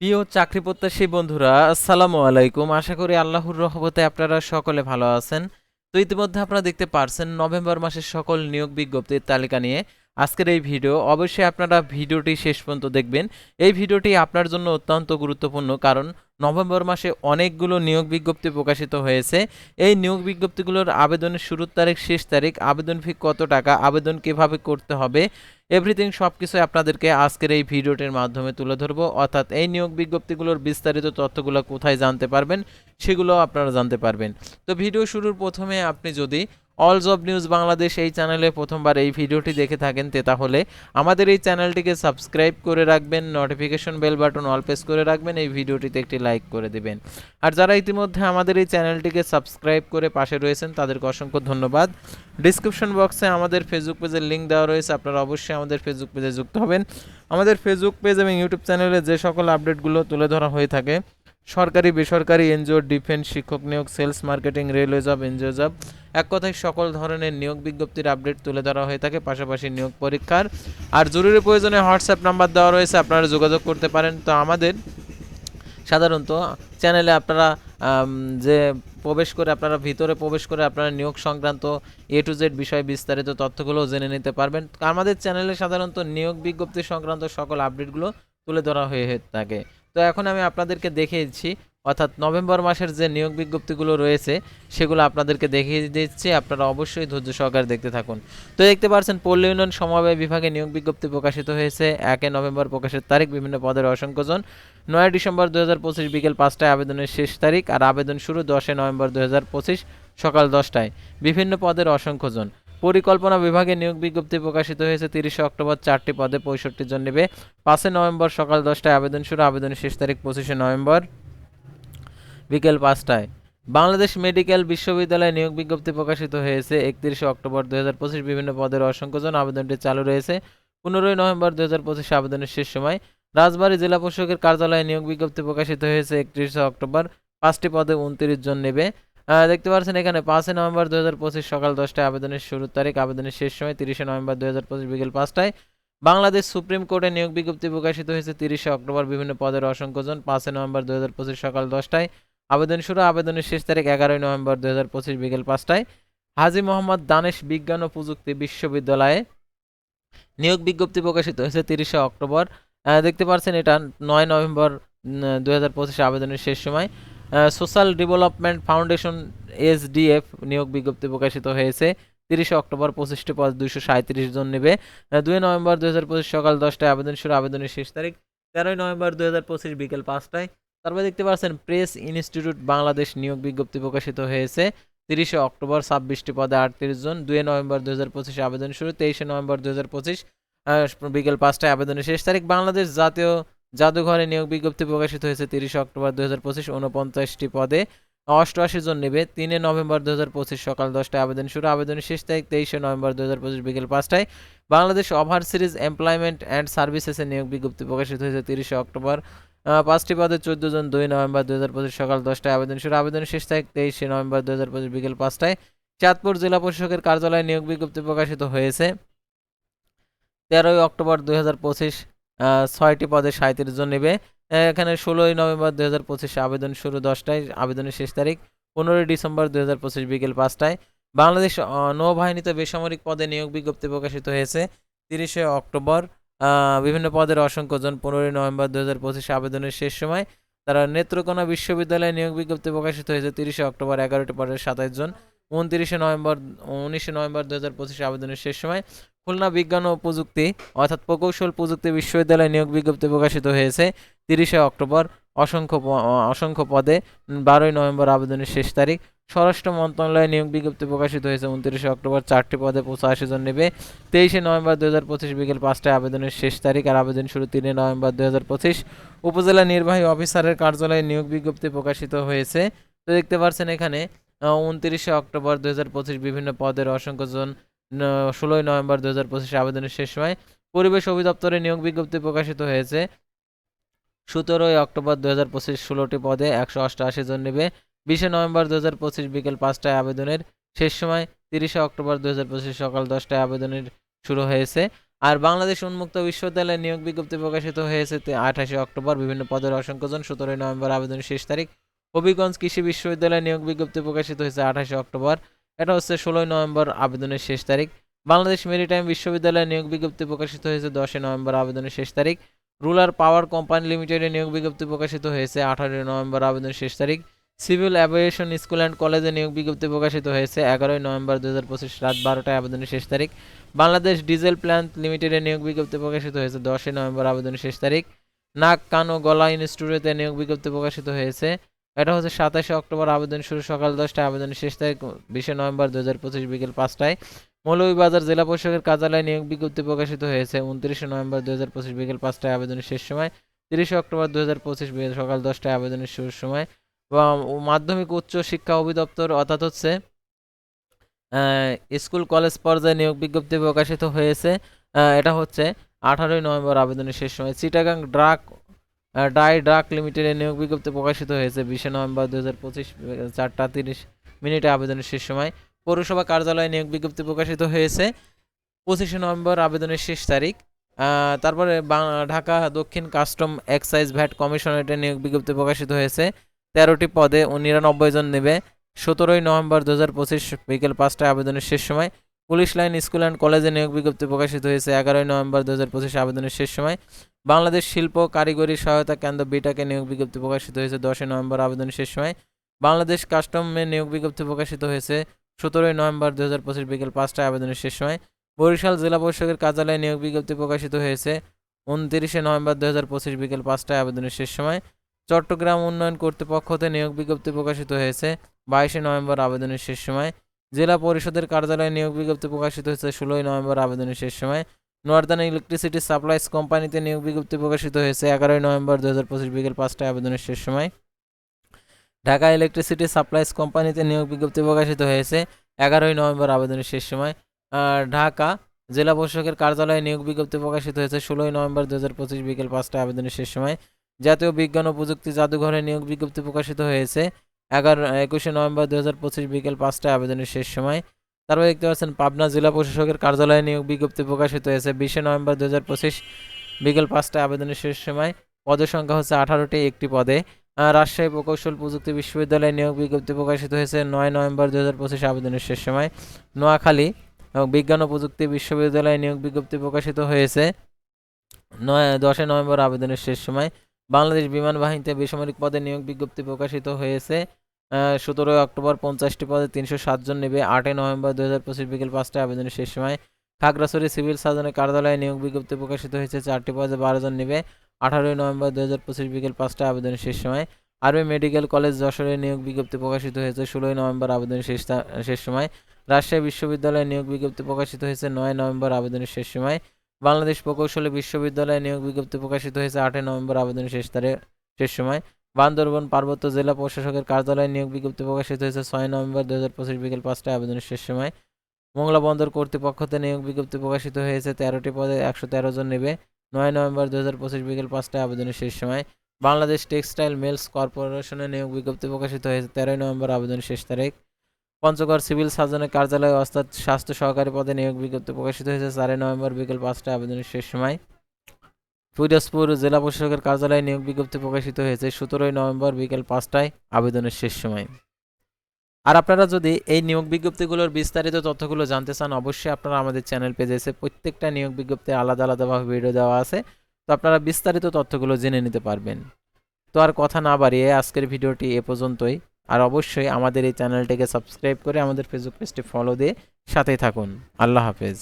প্রিয় চাকরি প্রত্যাশী বন্ধুরা, আসসালামু আলাইকুম। আশা করি আল্লাহর রহমতে আপনারা সকলে ভালো আছেন। তো ইতিমধ্যে আপনারা দেখতে পারছেন, নভেম্বর মাসের সকল নিয়োগ বিজ্ঞপ্তির তালিকা নিয়ে আজকের এই ভিডিও। অবশ্যই আপনারা ভিডিওটি শেষ পর্যন্ত দেখবেন। এই ভিডিওটি আপনার জন্য অত্যন্ত গুরুত্বপূর্ণ কারণ নভেম্বর মাসে অনেকগুলো নিয়োগ বিজ্ঞপ্তি প্রকাশিত হয়েছে। এই নিয়োগ বিজ্ঞপ্তিগুলোর আবেদনের শুরুর তারিখ, শেষ তারিখ, আবেদন ফি কত টাকা, আবেদন কীভাবে করতে হবে এভরিথিং সব কিছু আপনাদেরকে আজকের এই ভিডিওটির মাধ্যমে তুলে ধরবো। অর্থাৎ এই নিয়োগ বিজ্ঞপ্তিগুলোর বিস্তারিত তথ্যগুলো কোথায় জানতে পারবেন, সেগুলো আপনারা জানতে পারবেন। তো ভিডিও শুরুর প্রথমে আপনি যদি অল জব নিউজ বাংলাদেশ এই চ্যানেলে প্রথমবার এই ভিডিওটি দেখে থাকেন তে তাহলে আমাদের এই চ্যানেলটিকে সাবস্ক্রাইব করে রাখবেন notification bell button all press করে রাখবেন, এই ভিডিওটিতে একটি লাইক করে দিবেন। আর যারা ইতিমধ্যে আমাদের এই চ্যানেলটিকে সাবস্ক্রাইব করে পাশে রয়েছেন, তাদেরকে অসংখ্য ধন্যবাদ। ডিসক্রিপশন বক্সে আমাদের ফেসবুক পেজের লিঙ্ক দেওয়া রয়েছে, আপনারা অবশ্যই আমাদের ফেসবুক পেজে যুক্ত হবেন। আমাদের ফেসবুক পেজ এবং ইউটিউব চ্যানেলে যে সকল আপডেটগুলো তুলে ধরা হয়ে থাকে সরকারি, বেসরকারি, এনজিও, ডিফেন্স, শিক্ষক নিয়োগ, sales marketing, railway job, NGO job, এক কথায় সকল ধরনের নিয়োগ বিজ্ঞপ্তির আপডেট তুলে ধরা হয়ে থাকে, পাশাপাশি নিয়োগ পরীক্ষার আর জরুরি প্রয়োজনে হোয়াটসঅ্যাপ নাম্বার দেওয়া রয়েছে, আপনারা যোগাযোগ করতে পারেন। তো আমাদের সাধারণত চ্যানেলে আপনারা যে প্রবেশ করে আপনারা, ভিতরে প্রবেশ করে আপনারা নিয়োগ সংক্রান্ত এ টু জেড বিষয়ে বিস্তারিত তথ্যগুলো জেনে নিতে পারবেন। আমাদের চ্যানেলে সাধারণত নিয়োগ বিজ্ঞপ্তি সংক্রান্ত সকল আপডেটগুলো তুলে ধরা হয়ে থাকে। তো এখন আমি আপনাদেরকে দেখিয়েছি, অর্থাৎ নভেম্বর মাসের যে নিয়োগ বিজ্ঞপ্তিগুলো রয়েছে, সেগুলো আপনাদেরকে দেখিয়ে দিচ্ছি। আপনারা অবশ্যই ধৈর্য সহকারে দেখতে থাকুন। তো দেখতে পাচ্ছেন, পল্লী উন্নয়ন সমবায় বিভাগে নিয়োগ বিজ্ঞপ্তি প্রকাশিত হয়েছে। একে নভেম্বর প্রকাশের তারিখ, বিভিন্ন পদের অসংখ্যজন নয় ডিসেম্বর দু হাজার পঁচিশ বিকেল পাঁচটায় আবেদনের শেষ তারিখ আর আবেদন শুরু দশই নভেম্বর দু হাজার পঁচিশ সকাল দশটায়। বিভিন্ন পদের অসংখ্যজন পরিকল্পনা বিভাগে নিয়োগ বিজ্ঞপ্তি প্রকাশিত হয়েছে। তিরিশে অক্টোবর চারটি পদে পঁয়ষট্টি জন নেবে। পাঁচই নভেম্বর সকাল দশটায় আবেদন শুরু। আবেদনের শেষ তারিখ পঁচিশে নভেম্বর বিকেল পাঁচটায়। বাংলাদেশ মেডিকেল বিশ্ববিদ্যালয়ে নিয়োগ বিজ্ঞপ্তি প্রকাশিত হয়েছে। একত্রিশে অক্টোবর দু হাজার পঁচিশ বিভিন্ন পদের অসংখ্যজন আবেদনটি চালু রয়েছে। পনেরোই নভেম্বর দু হাজার পঁচিশে আবেদনের শেষ সময় রাজবাড়ী জেলা প্রশাসকের কার্যালয়ে নিয়োগ বিজ্ঞপ্তি প্রকাশিত হয়েছে। একত্রিশে অক্টোবর পাঁচটি পদে উনত্রিশ জন নেবে। দেখতে পাচ্ছেন এখানে পাঁচই নভেম্বর দু হাজার পঁচিশ সকাল দশটায় আবেদনের শুরুর তারিখ, আবেদনের শেষ সময় তিরিশে নভেম্বর দু হাজার পঁচিশ বিকেল পাঁচটায়। বাংলাদেশ সুপ্রিম কোর্টে নিয়োগ বিজ্ঞপ্তি প্রকাশিত হয়েছে তিরিশে অক্টোবর বিভিন্ন পদের অসংখ্যজন। পাঁচই নভেম্বর দু হাজার পঁচিশ সকাল দশটায় আবেদন শুরু, আবেদনের শেষ তারিখ এগারোই নভেম্বর দু হাজার পঁচিশ বিকেল পাঁচটায়। হাজি মোহাম্মদ দানেশ বিজ্ঞান ও প্রযুক্তি বিশ্ববিদ্যালয়ে নিয়োগ বিজ্ঞপ্তি প্রকাশিত হয়েছে তিরিশে অক্টোবর। দেখতে পাচ্ছেন এটা নয় নভেম্বর দু হাজার পঁচিশে আবেদনের শেষ সময়। সোশ্যাল ডেভেলপমেন্ট ফাউন্ডেশন এসডিএফ নিয়োগ বিজ্ঞপ্তি প্রকাশিত হয়েছে। তিরিশে অক্টোবর পঁচিশটি পদ দুইশো সাঁত্রিশ জন নেবে। দুই নভেম্বর দু পঁচিশ সকাল দশটায় আবেদন শুরু। আবেদনের শেষ তারিখ তেরোই নভেম্বর দু হাজার পঁচিশ বিকেল পাঁচটায়। তারপরে দেখতে পাচ্ছেন, প্রেস ইনস্টিটিউট বাংলাদেশ নিয়োগ বিজ্ঞপ্তি প্রকাশিত হয়েছে। তিরিশে অক্টোবর ছাব্বিশটি পদে আটত্রিশ জন। দুই নভেম্বর দু হাজার পঁচিশে আবেদন শুরু। তেইশে নভেম্বর দু হাজার পঁচিশ বিকেল পাঁচটায় আবেদনের শেষ তারিখ। বাংলাদেশ জাতীয় জাদুঘরে নিয়োগ বিজ্ঞপ্তি প্রকাশিত হয়েছে তিরিশে অক্টোবর দু হাজার পঁচিশ উনপঞ্চাশটি পদে। অষ্টআশি জন নেবে, তিনে নভেম্বর দু হাজার পঁচিশ সকাল দশটায় আবেদন শুরু। আবেদনের শেষ তারিখ তেইশে নভেম্বর দু হাজার পঁচিশ বিকেল পাঁচটায়। Bangladesh overseas employment and সার্ভিসেসের নিয়োগ বিজ্ঞপ্তি প্রকাশিত হয়েছে তিরিশে অক্টোবর। পাঁচটি পদে চোদ্দ জন দুই নভেম্বর দু হাজার পঁচিশ সকাল দশটায় আবেদন শুরু। আবেদনের শেষ তারিখ তেইশে নভেম্বর দু হাজার পঁচিশ বিকেল পাঁচটায়। চাঁদপুর জেলা প্রশাসকের কার্যালয়ে নিয়োগ বিজ্ঞপ্তি প্রকাশিত হয়েছে। তেরোই অক্টোবর দুই হাজার পঁচিশ ছয়টি পদে সাঁত্রিশ জন নেবে। এখানে ষোলোই নভেম্বর দুই হাজার পঁচিশে আবেদন শুরু দশটায়, আবেদনের শেষ তারিখ পনেরোই ডিসেম্বর দুই হাজার পঁচিশ বিকেল পাঁচটায়। বাংলাদেশ নৌবাহিনীতে বেসামরিক পদে নিয়োগ বিজ্ঞপ্তি প্রকাশিত হয়েছে তিরিশে অক্টোবর। বিভিন্ন পদের অসংখ্য জন পনেরোই নভেম্বর দু হাজার পঁচিশে আবেদনের শেষ সময়। তারা নেত্রকোনা বিশ্ববিদ্যালয়ে নিয়োগ বিজ্ঞপ্তি প্রকাশিত হয়েছে তিরিশে অক্টোবর এগারোটি পদের সাতাশ জন। উনত্রিশে নভেম্বর, উনিশে নভেম্বর দু হাজার পঁচিশে আবেদনের শেষ সময়। খুলনা বিজ্ঞান ও প্রযুক্তি অর্থাৎ প্রকৌশল প্রযুক্তি বিশ্ববিদ্যালয়ে নিয়োগ বিজ্ঞপ্তি প্রকাশিত হয়েছে তিরিশে অক্টোবর। অসংখ্য অসংখ্য পদে বারোই নভেম্বর আবেদনের শেষ তারিখ। স্বরাষ্ট্র মন্ত্রণালয়ে নিয়োগ বিজ্ঞপ্তি প্রকাশিত হয়েছে উনত্রিশে অক্টোবর। চারটি পদে পঁচাশি জন নেবে। তেইশে নভেম্বর দু হাজার পঁচিশ বিকেল পাঁচটায় আবেদনের শেষ তারিখ আর আবেদন শুরু তিনে নভেম্বর দু হাজার পঁচিশ। উপজেলা নির্বাহী অফিসারের কার্যালয়ে নিয়োগ বিজ্ঞপ্তি প্রকাশিত হয়েছে। তো দেখতে পাচ্ছেন এখানে উনত্রিশে অক্টোবর দু হাজার পঁচিশ বিভিন্ন পদের অসংখ্য জন ষোলোই নভেম্বর দু হাজার পঁচিশে আবেদনের শেষ সময় পরিবেশ অধিদপ্তরে নিয়োগ বিজ্ঞপ্তি প্রকাশিত হয়েছে। সতেরোই অক্টোবর দু হাজার পঁচিশ ষোলোটি পদে একশো অষ্টআশি জন নেবে। বিশে নভেম্বর দু হাজার পঁচিশ বিকেল পাঁচটায় আবেদনের শেষ সময় তিরিশে অক্টোবর দু হাজার পঁচিশ সকাল দশটায় আবেদনের শুরু হয়েছে। আর বাংলাদেশ উন্মুক্ত বিশ্ববিদ্যালয়ে নিয়োগ বিজ্ঞপ্তি প্রকাশিত হয়েছে আঠাশে অক্টোবর বিভিন্ন পদের অসংখ্যজন সতেরোই নভেম্বর আবেদনের শেষ তারিখ। হবিগঞ্জ কৃষি বিশ্ববিদ্যালয়ে নিয়োগ বিজ্ঞপ্তি প্রকাশিত হয়েছে আঠাশে অক্টোবর। এটা হচ্ছে ষোলোই নভেম্বর আবেদনের শেষ তারিখ। বাংলাদেশ মেরিটাইম বিশ্ববিদ্যালয়ে নিয়োগ বিজ্ঞপ্তি প্রকাশিত হয়েছে দশই নভেম্বর আবেদনের শেষ তারিখ। রুলার পাওয়ার কোম্পানি লিমিটেডে নিয়োগ বিজ্ঞপ্তি প্রকাশিত হয়েছে আঠারোই নভেম্বর আবেদনের শেষ তারিখ। সিভিল অ্যাভিয়েশন স্কুল অ্যান্ড কলেজে নিয়োগ বিজ্ঞপ্তি প্রকাশিত হয়েছে এগারোই নভেম্বর দু হাজার পঁচিশ রাত বারোটায় আবেদনের শেষ তারিখ। বাংলাদেশ ডিজেল প্ল্যান্ট লিমিটেডে নিয়োগ বিজ্ঞপ্তি প্রকাশিত হয়েছে দশই নভেম্বর আবেদনের শেষ তারিখ। নাক, কান ও গলা ইনস্টিটিউটে নিয়োগ বিজ্ঞপ্তি প্রকাশিত হয়েছে এটা হচ্ছে সাতাশে অক্টোবর, আবেদন শুরু সকাল দশটায়, আবেদনের শেষ তারিখ বিশে নভেম্বর দু হাজার পঁচিশ বিকেল পাঁচটায়। মৌলভীবাজার জেলা পরিষদের কার্যালয়ে নিয়োগ বিজ্ঞপ্তি প্রকাশিত হয়েছে, উনত্রিশে নভেম্বর দু হাজার পঁচিশ বিকেল পাঁচটায় আবেদনের শেষ সময়, তিরিশে অক্টোবর দু হাজার পঁচিশ বিকেল সকাল দশটায় আবেদনের শুরুর সময়। বা মাধ্যমিক উচ্চ শিক্ষা অধিদপ্তর অর্থাৎ হচ্ছে স্কুল কলেজ পর্যায়ে নিয়োগ বিজ্ঞপ্তি প্রকাশিত হয়েছে এটা হচ্ছে আঠারোই নভেম্বর আবেদনের শেষ সময়। চিটাগাং ড্রাগ ডাই ড্রাক লিমিটেডে নিয়োগ বিজ্ঞপ্তি প্রকাশিত হয়েছে বিশে নভেম্বর দু হাজার পঁচিশ চারটা তিরিশ মিনিটে আবেদনের শেষ সময়। পৌরসভা কার্যালয়ে নিয়োগ বিজ্ঞপ্তি প্রকাশিত হয়েছে পঁচিশে নভেম্বর আবেদনের শেষ তারিখ। তারপরে ঢাকা দক্ষিণ কাস্টম এক্সাইজ ভ্যাট কমিশনারেটে নিয়োগ বিজ্ঞপ্তি প্রকাশিত হয়েছে। তেরোটি পদে নিরানব্বই জন নেবে। সতেরোই নভেম্বর দু হাজার পঁচিশ বিকেল পাঁচটায় আবেদনের শেষ সময়। পুলিশ লাইন স্কুল অ্যান্ড কলেজে নিয়োগ বিজ্ঞপ্তি প্রকাশিত হয়েছে এগারোই নভেম্বর দু হাজার পঁচিশে আবেদনের শেষ সময়। বাংলাদেশ শিল্প কারিগরি সহায়তা কেন্দ্র বিটাকে নিয়োগ বিজ্ঞপ্তি প্রকাশিত হয়েছে দশই নভেম্বর আবেদনের শেষ সময়। বাংলাদেশ কাস্টমে নিয়োগ বিজ্ঞপ্তি প্রকাশিত হয়েছে সতেরোই নভেম্বর দু হাজার পঁচিশ বিকেল পাঁচটায় আবেদনের শেষ সময়। বরিশাল জেলা পরিষদের কার্যালয়ে নিয়োগ বিজ্ঞপ্তি প্রকাশিত হয়েছে উনত্রিশে নভেম্বর দু হাজার পঁচিশ বিকেল পাঁচটায় আবেদনের শেষ সময়। চট্টগ্রাম উন্নয়ন কর্তৃপক্ষতে নিয়োগ বিজ্ঞপ্তি প্রকাশিত হয়েছে বাইশে নভেম্বর আবেদনের শেষ সময়। জেলা পরিষদের কার্যালয়ে নিয়োগ বিজ্ঞপ্তি প্রকাশিত হয়েছে ষোলোই নভেম্বর আবেদনের শেষ সময়। নর্দার্ন ইলেকট্রিসিটি সাপ্লাইস কোম্পানিতে নিয়োগ বিজ্ঞপ্তি প্রকাশিত হয়েছে এগারোই নভেম্বর দু হাজার পঁচিশ বিকেল পাঁচটায় আবেদনের শেষ সময়। ঢাকা ইলেকট্রিসিটি সাপ্লাইস কোম্পানিতে নিয়োগ বিজ্ঞপ্তি প্রকাশিত হয়েছে এগারোই নভেম্বর আবেদনের শেষ সময়। ঢাকা জেলা প্রশাসকের কার্যালয়ে নিয়োগ বিজ্ঞপ্তি প্রকাশিত হয়েছে ষোলোই নভেম্বর দু হাজার পঁচিশ বিকেল পাঁচটায় আবেদনের শেষ সময়। জাতীয় বিজ্ঞান ও প্রযুক্তি জাদুঘরে নিয়োগ বিজ্ঞপ্তি প্রকাশিত হয়েছে এগারো, একুশে নভেম্বর দু হাজার পঁচিশ বিকেল পাঁচটায় আবেদনের শেষ সময়। তারপর দেখতে পাচ্ছেন, পাবনা জেলা প্রশাসকের কার্যালয়ে নিয়োগ বিজ্ঞপ্তি প্রকাশিত হয়েছে। বিশে নভেম্বর দু হাজার পঁচিশ বিকেল পাঁচটায় আবেদনের শেষ সময় পদের সংখ্যা হচ্ছে আঠারোটি একটি পদে। রাজশাহী প্রকৌশল প্রযুক্তি বিশ্ববিদ্যালয়ে নিয়োগ বিজ্ঞপ্তি প্রকাশিত হয়েছে নয় নভেম্বর দু হাজার পঁচিশ আবেদনের শেষ সময়। নোয়াখালী এবং বিজ্ঞান ও প্রযুক্তি বিশ্ববিদ্যালয়ে নিয়োগ বিজ্ঞপ্তি প্রকাশিত হয়েছে নয় দশই নভেম্বর আবেদনের শেষ সময়। বাংলাদেশ বিমান বাহিনীতে বেসামরিক পদে নিয়োগ বিজ্ঞপ্তি প্রকাশিত হয়েছে। সতেরোই অক্টোবর পঞ্চাশটি পদে তিনশো সাতজন নেবে। আটই নভেম্বর দু হাজার পঁচিশ বিকেল পাঁচটায় আবেদনের শেষ সময় খাগড়াছড়ি সিভিল সার্জনের কার্যালয়ে নিয়োগ বিজ্ঞপ্তি প্রকাশিত হয়েছে। চারটি পদে বারো জন নেবে। আঠারোই নভেম্বর দু হাজার পঁচিশ বিকেল পাঁচটায় আবেদনের শেষ সময় আরবি মেডিকেল কলেজ যশোরে নিয়োগ বিজ্ঞপ্তি প্রকাশিত হয়েছে। ষোলোই নভেম্বর আবেদনের শেষ শেষ সময় রাজশাহী বিশ্ববিদ্যালয়ে নিয়োগ বিজ্ঞপ্তি প্রকাশিত হয়েছে। নয় নভেম্বর আবেদনের শেষ সময় বাংলাদেশ প্রকৌশলী বিশ্ববিদ্যালয়ে নিয়োগ বিজ্ঞপ্তি প্রকাশিত হয়েছে আটই নভেম্বর আবেদনের শেষ তারিখ, শেষ সময়। বান্দরবন পার্বত্য জেলা প্রশাসকের কার্যালয়ে নিয়োগ বিজ্ঞপ্তি প্রকাশিত হয়েছে ছয় নভেম্বর দু হাজার পঁচিশ বিকেল পাঁচটায় আবেদনের শেষ সময়। মোংলা বন্দর কর্তৃপক্ষতে নিয়োগ বিজ্ঞপ্তি প্রকাশিত হয়েছে তেরোটি পদে একশো তেরো জন নেবে। নয় নভেম্বর দু হাজার পঁচিশ বিকেল পাঁচটায় আবেদনের শেষ সময়। বাংলাদেশ টেক্সটাইল মিলস কর্পোরেশনে নিয়োগ বিজ্ঞপ্তি প্রকাশিত হয়েছে তেরোই নভেম্বর আবেদনের শেষ তারিখ। পঞ্চগড় সিভিল সার্জনের কার্যালয়ে অর্থাৎ স্বাস্থ্য সহকারী পদে নিয়োগ বিজ্ঞপ্তি প্রকাশিত হয়েছে চারই নভেম্বর বিকেল পাঁচটায় আবেদনের শেষ সময়। পিরোজপুর জেলা প্রশাসকের কার্যালয়ে নিয়োগ বিজ্ঞপ্তি প্রকাশিত হয়েছে সতেরোই নভেম্বর বিকেল পাঁচটায় আবেদনের শেষ সময়। আর আপনারা যদি এই নিয়োগ বিজ্ঞপ্তিগুলোর বিস্তারিত তথ্যগুলো জানতে চান, অবশ্যই আপনারা আমাদের চ্যানেল পেজে এসে প্রত্যেকটা নিয়োগ বিজ্ঞপ্তি আলাদা আলাদাভাবে ভিডিও দেওয়া আছে। তো আপনারা বিস্তারিত তথ্যগুলো জেনে নিতে পারবেন। তো আর কথা না বাড়িয়ে আজকের ভিডিওটি এ পর্যন্তই। আর অবশ্যই আমাদের এই চ্যানেলটিকে সাবস্ক্রাইব করে আমাদের ফেসবুক পেজটি ফলো দিয়ে সাথে থাকুন। আল্লাহ হাফেজ।